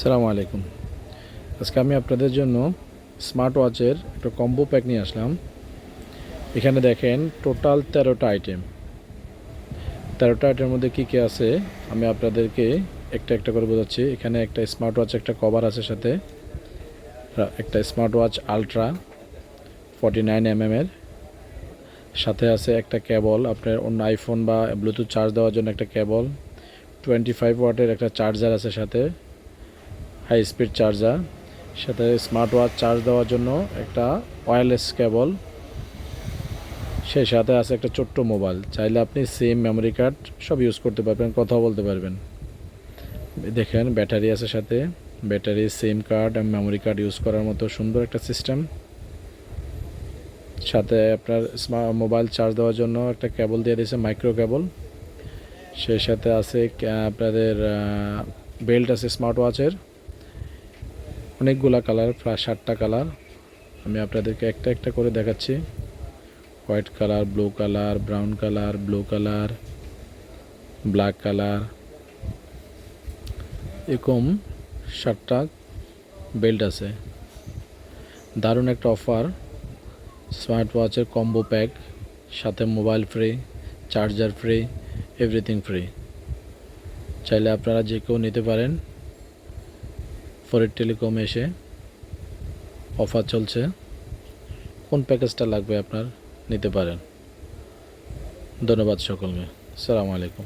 সালামু আলাইকুম। আজকে আমি আপনাদের জন্য স্মার্ট ওয়াচের একটা কম্বো প্যাক নিয়ে আসলাম। এখানে দেখেন টোটাল তেরোটা আইটেম তেরোটা আইটেমের মধ্যে কী কী আছে? আমি আপনাদেরকে একটা একটা করে বোঝাচ্ছি। এখানে একটা স্মার্ট ওয়াচ একটা কভার আছে সাথে। একটা smart watch ultra forty nine এর সাথে আছে একটা কেবল আপনার অন্য আইফোন বা ব্লুটুথ চার্জ দেওয়ার জন্য একটা কেবল টোয়েন্টি ফাইভ ওয়াটের একটা চার্জার আছে সাথে। হাই স্পিড চার্জার, সাথে স্মার্ট ওয়াচ চার্জ দেওয়ার জন্য একটা ওয়্যারলেস কেবল সেই সাথে আছে একটা ছোট্ট মোবাইল চাইলে আপনি সিম মেমোরি কার্ড সব ইউজ করতে পারবেন কথাও বলতে পারবেন। দেখেন, ব্যাটারি আছে সাথে। ব্যাটারি সিম কার্ড এবং মেমোরি কার্ড ইউজ করার মতো সুন্দর একটা সিস্টেম সাথে আপনার মোবাইল চার্জ দেওয়ার জন্য একটা কেবল দিয়ে দিয়েছে মাইক্রো কেবল সেই সাথে আছে আপনাদের বেল্ট আছে স্মার্ট ওয়াচের অনেকগুলা কালার, প্রায় সাতটা কালার। আমি আপনাদেরকে একটা একটা করে দেখাচ্ছি। White colour blue colour brown colour blue colour black colour. এরকম সাতটা বেল্ট আছে। দারুণ একটা অফার স্মার্ট ওয়াচের কম্বো প্যাক সাথে mobile free charger free everything free চাইলে আপনারা যে কেউ নিতে পারেন। ফরিদ টেলিকম এসে অফার চলছে। কোন প্যাকেজটা লাগবে আপনার নিতে পারেন। ধন্যবাদ সকলকে। সালামু আলাইকুম।